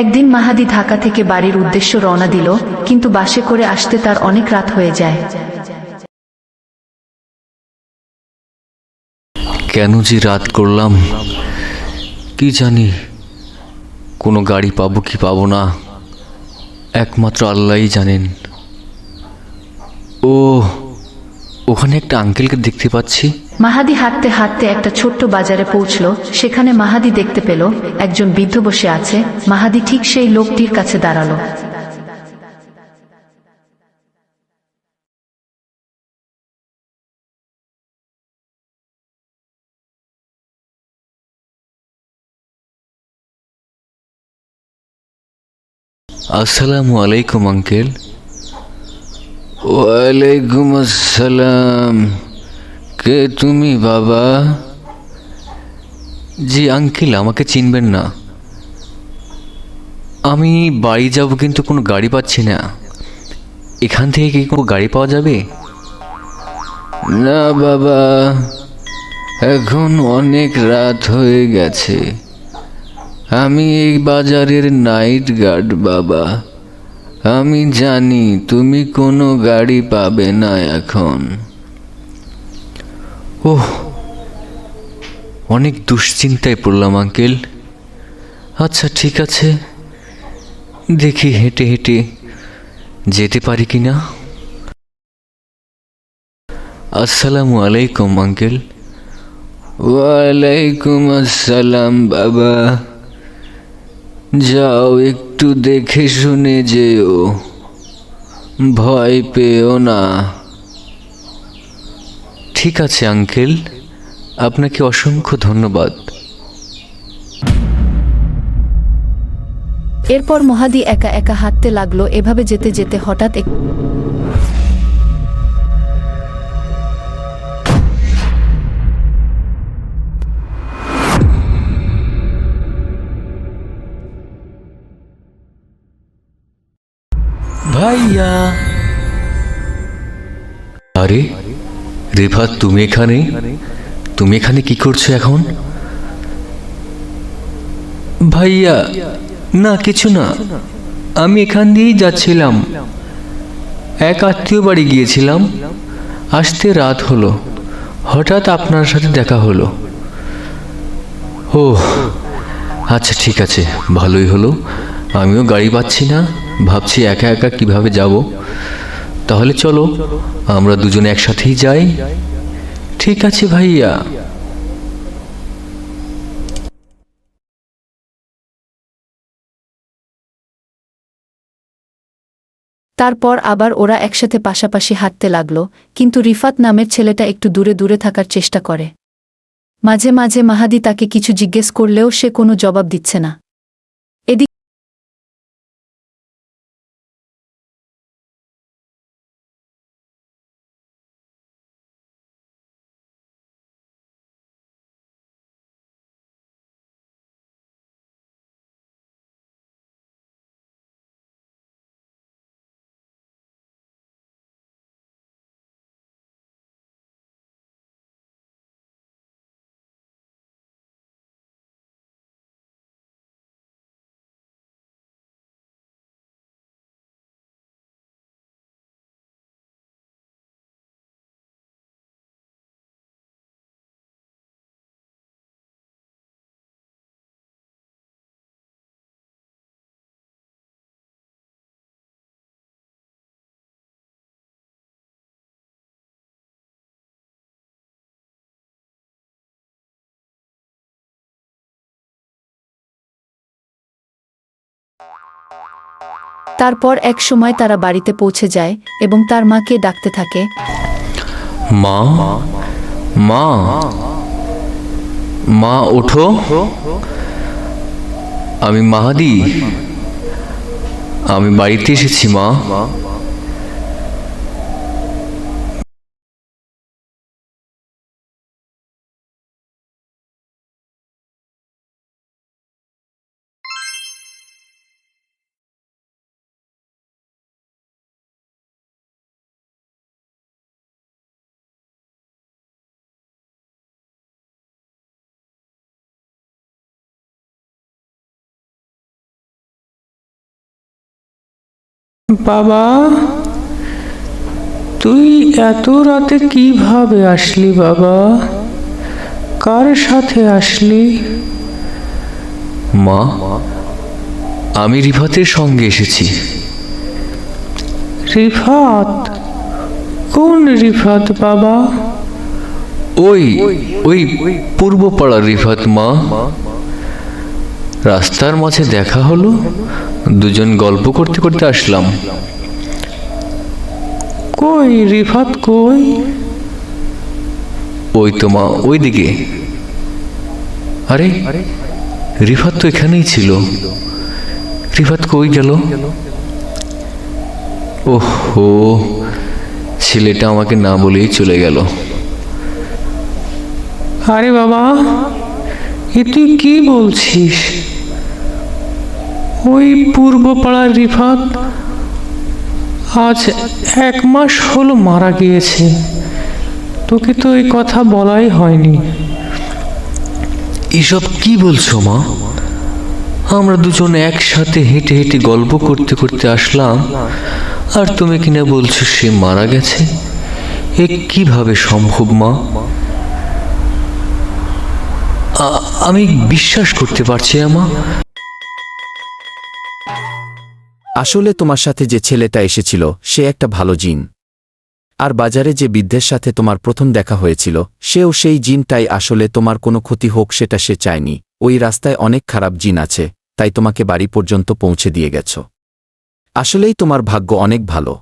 একদিন মাহাদি ঢাকা থেকে বাড়ির উদ্দেশ্য রওনা দিল, কিন্তু বাসে করে আসতে তার অনেক রাত হয়ে যায়। কেন যে রাত করলাম, কি জানি, কোনো গাড়ি পাবো কি পাবো না, একমাত্র আল্লাহই জানেন। ও, ওখানে একটা আঙ্কেলকে দেখতে পাচ্ছি। মাহাদি হাঁটতে হাঁটতে একটা ছোট্ট বাজারে পৌঁছল, সেখানে মাহাদি দেখতে পেল, একজন বৃদ্ধ বসে আছে, মাহাদি ঠিক সেই লোকটির কাছে দাঁড়াল। আসসালামু আলাইকুম, আঙ্কেল। ওয়ালাইকুম আসসালাম। কে তুমি, বাবা? জি, আঙ্কেল, আমাকে চিনবেন না। আমি বাড়ি যাব কিন্তু কোনো গাড়ি পাচ্ছি না। এখান থেকে কি কোনো গাড়ি পাওয়া যাবে? না, বাবা। এখন অনেক রাত হয়ে গেছে। আমি এই বাজারের নাইট গার্ড, বাবা। আমি জানি তুমি কোনো গাড়ি পাবে না এখন। ওহ, অনেক দুশ্চিন্তায় পড়লাম, আঙ্কেল। আচ্ছা ঠিক আছে। দেখি হেঁটে হেঁটে যেতে পারি কি না। আসসালামু আলাইকুম, আঙ্কেল। ওয়ালাইকুম আসসালাম, বাবা। যাও, একটু দেখে শুনে যেও। ভয় পেও না। ঠিক আছে আঙ্কেল। আপনাকে অসংখ্য ধন্যবাদ। এরপর মহাদি একা একা হাঁটতে লাগল এভাবে যেতে যেতে হঠাৎ এক ভাইয়া। আরে রেফাত তুমি এখানে? তুমি এখানে কি করছ এখন? ভাইয়া, না, কিছু না। আমি এখান দিয়েই যাচ্ছিলাম। এক আত্মীয় বাড়ি গিয়েছিলাম। আসতে রাত হলো। হঠাৎ আপনার সাথে দেখা হলো। ও আচ্ছা ঠিক আছে, ভালোই হলো। আমিও গাড়ি পাচ্ছি না। ভাবছি একা একা কীভাবে যাব। তাহলে চলো, আমরা দুজনে একসাথেই যাই। ঠিক আছে ভাইয়া। তারপর আবার ওরা একসাথে পাশাপাশি হাঁটতে লাগল, কিন্তু রিফাত নামের ছেলেটা একটু দূরে দূরে থাকার চেষ্টা করে। মাঝে মাঝে মাহাদি তাকে কিছু জিজ্ঞেস করলেও সে কোনো জবাব দিচ্ছে না। তারপর এক সময় তারা বাড়িতে পৌঁছে যায় এবং তার মাকে ডাকতে থাকে। মা মা মা, ওঠো। আমি মাহাদি। আমি বাড়িতে এসেছি, মা। বাবা তুই এত রাতে কীভাবে আসলি বাবা? কার সাথে আসলি? মা আমি রিফাতের সঙ্গে এসেছি। রিফাত? কোন রিফাত বাবা? ওই ওই পূর্ব পাড়ার রিফাত মা। রাস্তার মাঝে দেখা হলো, দুজন গল্প করতে করতে আসলাম। কই রিফাত, কই? ওই তো মা, ওইদিকে। আরে, রিফাত তো এখানেই ছিল। রিফাত কই গেল? ওহো, ছেলেটা আমাকে না বলেই চলে গেল। আরে বাবা এ তুই কি বলছিস? ওই পূর্ব পাড়ার রিফাত আজ এক মাস হলো মারা গিয়েছে। তোকে তো এই কথা বলাই হয়নি। এসব কি বলছো মা? আমরা দুজন একসাথে হেঁটে হেঁটে গল্প করতে করতে আসলাম, আর তুমি কিনা বলছো সে মারা গেছে। এ কীভাবে সম্ভব মা? আমি বিশ্বাস করতে পারছি না মা আসলে তোমার সাথে যে ছেলেটা এসেছিল, সে একটা ভালো জিন। আর বাজারে যে বৃদ্ধের সাথে তোমার প্রথম দেখা হয়েছিল, সেও সেই জিনটাই আসলে তোমার কোনো ক্ষতি হোক সেটা সে চায়নি। ওই রাস্তায় অনেক খারাপ জিন আছে, তাই তোমাকে বাড়ি পর্যন্ত পৌঁছে দিয়ে গেছ। আসলেই তোমার ভাগ্য অনেক ভালো।